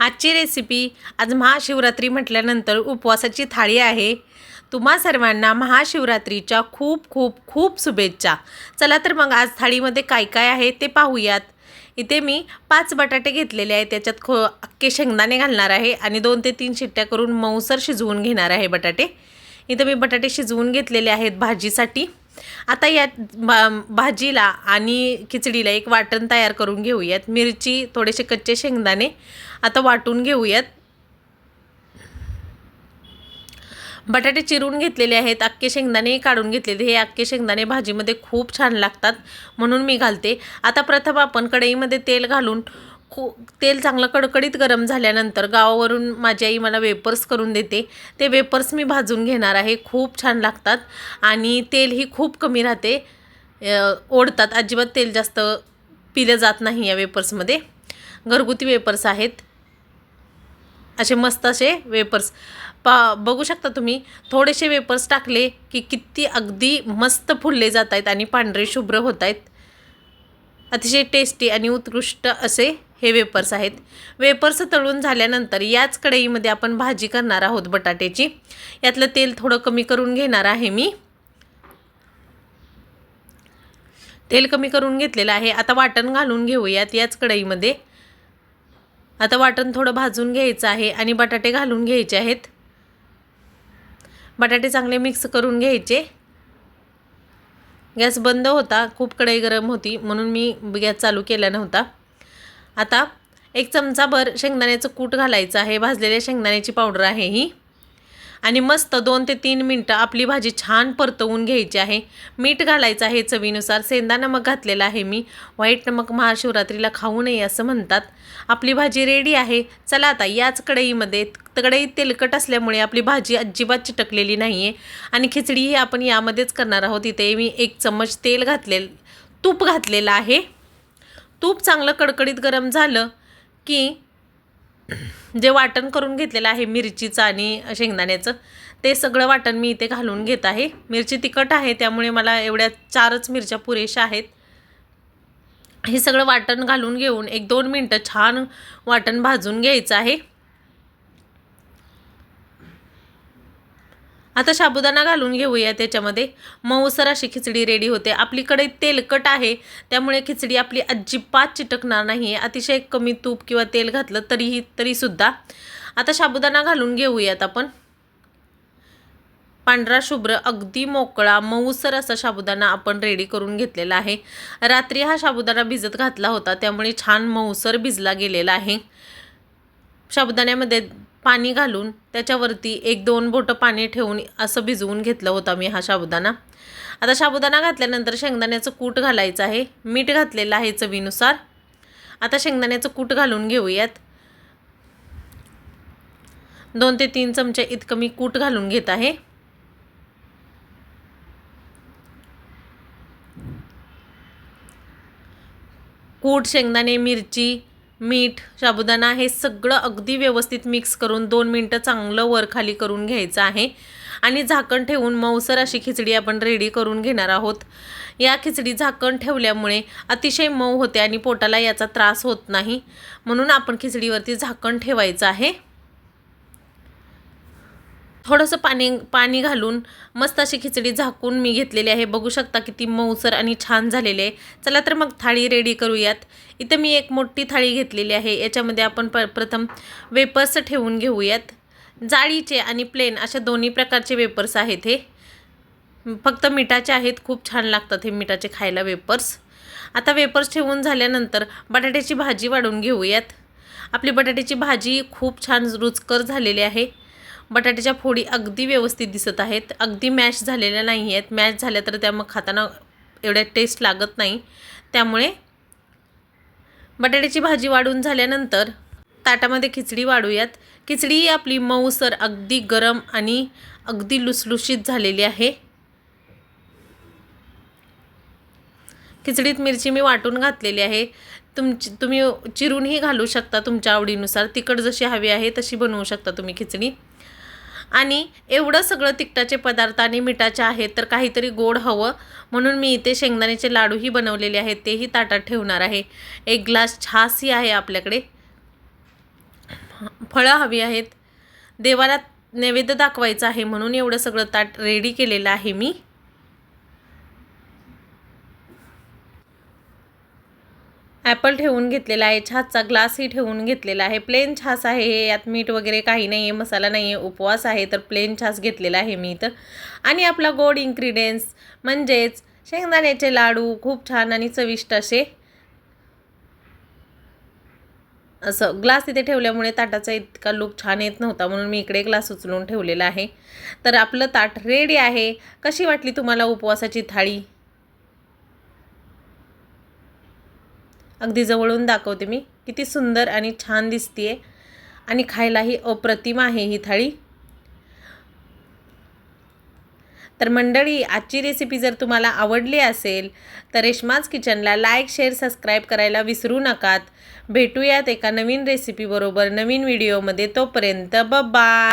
आजची रेसिपी आज महाशिवरात्री म्हटल्यानंतर उपवासाची थाळी आहे. तुम्हा सर्वांना महाशिवरात्रीच्या खूप खूप खूप शुभेच्छा. चला तर मग आज थाळीमध्ये काय काय आहे ते पाहूयात. इथे मी पाच बटाटे घेतलेले आहेत त्याच्यात खो अख्खे शेंगदाणे घालणार आहे आणि दोन ते तीन शिट्ट्या करून मऊसर शिजवून घेणार आहे बटाटे. इथं मी बटाटे शिजवून घेतलेले आहेत भाजीसाठी. आता या भा भाजीला आणि खिचडीला एक वाटण तयार करून घेऊयात. मिरची थोडेसे कच्चे शेंगदाणे आता वाटून घेऊयात. बटाटे चिरून घेतलेले आहेत. अक्के शेंगदाणे काढून घेतलेले हे अक्के शेंगदाणे भाजीमध्ये खूप छान लागतात म्हणून मी घालते. आता प्रथम आपण कढईमध्ये तेल घालून खू तेल चांगलं कडकडीत गरम झाल्यानंतर गावावरून माझी आई मला वेपर्स करून देते. ते वेपर्स मी भाजून घेणार आहे. खूप छान लागतात आणि तेलही खूप कमी राहते. ओढतात. अजिबात तेल जास्त पिलं जात नाही या वेपर्समध्ये. घरगुती वेपर्स आहेत. असे मस्त असे वेपर्स. पा बघू शकता तुम्ही थोडेसे वेपर्स टाकले की किती अगदी मस्त फुलले जात आहेत आणि पांढरे शुभ्र होत आहेत अतिशय टेस्टी आणि उत्कृष्ट असे हे वेपर्स आहेत. वेपर्स तळून झाल्यानंतर याच कढईमध्ये आपण भाजी करणार आहोत बटाट्याची. यातलं तेल थोडं कमी करून घेणार आहे मी. तेल कमी करून घेतलेलं आहे. आता वाटण घालून घेऊयात याच कढईमध्ये. आता वाटण थोडं भाजून घ्यायचं आहे आणि बटाटे घालून घ्यायचे आहेत. बटाटे चांगले मिक्स करून घ्यायचे. गॅस बंद होता खूप कढई गरम होती म्हणून मी गॅस चालू केला नव्हता. आता एक चमचाभर शेंगदाण्याचं कूट घालायचं आहे भाजलेल्या शेंगदाण्याची पावडर आहे ही. आणि मस्त दोन ते तीन मिनटं आपली भाजी छान परतवून घ्यायची आहे. मीठ घालायचं आहे चवीनुसार. सेंदा नमक घातलेला आहे मी. व्हाईट नमक महाशिवरात्रीला खाऊ नये असं म्हणतात. आपली भाजी रेडी आहे. चला आता याच कढईमध्ये कढईत तेलकट असल्यामुळे आपली भाजी अजिबात चिटकलेली नाही आहे आणि खिचडीही आपण यामध्येच करणार आहोत. इथे मी एक चम्मच तेल घातले तूप घातलेलं आहे. तूप चांगलं कडकडीत गरम झालं की जे वाटण करून घेतलेलं आहे मिरचीचं आणि शेंगदाण्याचं ते सगळं वाटण मी इथे घालून घेत आहे. मिरची तिखट आहे त्यामुळे मला एवढ्या चारच मिरच्या पुरेशा आहेत. हे सगळं वाटण घालून घेऊन एक दोन मिनटं छान वाटण भाजून घ्यायचं आहे. आता साबुदाणा घालून घेऊया त्याच्यामध्ये. मऊसर अशी खिचडी रेडी होते. आपलीकडे तेलकट आहे. त्यामुळे खिचडी आपली अजिबात चिटकणार नाही आहे अतिशय कमी तूप किंवा तेल घातलं तरीही तरीसुद्धा. आता साबुदाणा घालून घेऊयात आपण. पांढरा शुभ्र अगदी मोकळा मऊसर असा साबुदाणा आपण रेडी करून घेतलेला आहे. रात्री हा साबुदाणा भिजत घातला होता. त्यामुळे छान मऊसर भिजला गेलेला आहे. साबुदाण्यामध्ये पाणी घालून त्याच्यावरती एक दोन बोटं पाणी ठेवून असं भिजवून घेतलं होतं मी हा साबुदाणा. आता साबुदाणा घातल्यानंतर शेंगदाण्याचं कूट घालायचं आहे. मीठ घातलेलं आहे चवीनुसार. आता शेंगदाण्याचं कूट घालून घेऊयात. दोन ते तीन चमचे इतकं मी कूट घालून घेत आहे. कूट शेंगदाणे मिरची मीठ साबुदाणा हे सगळं अगदी व्यवस्थित मिक्स करून दोन मिनटं चांगलं वर खाली करून घ्यायचं आहे. आणि झाकण ठेवून मऊसर अशी खिचडी आपण रेडी करून घेणार आहोत. या खिचडी झाकण ठेवल्यामुळे अतिशय मऊ होते आणि पोटाला याचा त्रास होत नाही. म्हणून आपण खिचडीवरती झाकण ठेवायचं आहे. थोडंसं पाणी पाणी घालून मस्त अशी खिचडी झाकून मी घेतलेली आहे. बघू शकता किती मऊसर आणि छान झालेली आहे. चला तर मग थाळी रेडी करूयात. इथं मी एक मोठी थाळी घेतलेली आहे. याच्यामध्ये आपण प प्रथम वेपर्स ठेवून घेऊयात. जाळीचे आणि प्लेन अशा दोन्ही प्रकारचे वेपर्स आहेत हे. फक्त मिठाचे आहेत. खूप छान लागतात हे मिठाचे खायला वेपर्स आता वेपर्स ठेवून झाल्यानंतर बटाट्याची भाजी वाढून घेऊयात. आपली बटाट्याची भाजी खूप छान रुचकर झालेली आहे. बटाट्याच्या फोडी अगदी व्यवस्थित दिसत आहेत. अगदी मॅश झालेल्या नाही आहेत. मॅश झाल्या तर त्या मग खाताना एवढ्या टेस्ट लागत नाही. त्यामुळे बटाट्याची भाजी वाढून झाल्यानंतर ताटामध्ये खिचडी वाढूयात. खिचडी आपली मऊसर अगदी गरम आणि अगदी लुसलुशीत झालेली आहे. खिचडीत मिरची मी वाटून घातलेली आहे. तुमची तुम्ही चिरूनही घालू शकता तुमच्या आवडीनुसार. तिखट जशी हवी आहे तशी बनवू शकता तुम्ही खिचडी. आणि एवढं सगळं तिखटाचे पदार्थ आणि मिठाचे आहेत तर काहीतरी गोड हवं. म्हणून मी इथे शेंगदाण्याचे लाडूही बनवलेले आहेत तेही ताटात ठेवणार आहे. एक ग्लास छासही आहे आपल्याकडे. फळं हवी आहेत. देवाला नैवेद्य दाखवायचं आहे म्हणून एवढं सगळं ताट रेडी केलेलं आहे मी. ॲपल ठेवून घेतलेला आहे छासचा ग्लासही ठेवून घेतलेला आहे. प्लेन छास आहे हे यात मीठ वगैरे काही नाही आहे मसाला नाही आहे उपवास आहे तर प्लेन छास घेतलेला आहे मी इथं. आणि आपला गोड इन्ग्रेडियंट्स म्हणजेच शेंगदाण्याचे लाडू खूप छान आणि चविष्ट असे. असं ग्लास इथे ठेवल्यामुळे ताटाचा इतका लुक छान येत नव्हता म्हणून मी इकडे ग्लास उचलून ठेवलेला आहे. तर आपलं ताट रेडी आहे. कशी वाटली तुम्हाला उपवासाची थाळी? अगदी जवळून दाखवते मी. किती सुंदर आणि छान दिसतीये. आणि खायलाही अप्रतिम आहे ही थाळी. तर मंडळी आजची रेसिपी जर तुम्हाला आवडली असेल तर रेश्माज किचनला लाईक शेअर सबस्क्राईब करायला विसरू नकात. भेटूयात एका नवीन रेसिपीबरोबर नवीन व्हिडिओमध्ये तोपर्यंत बबा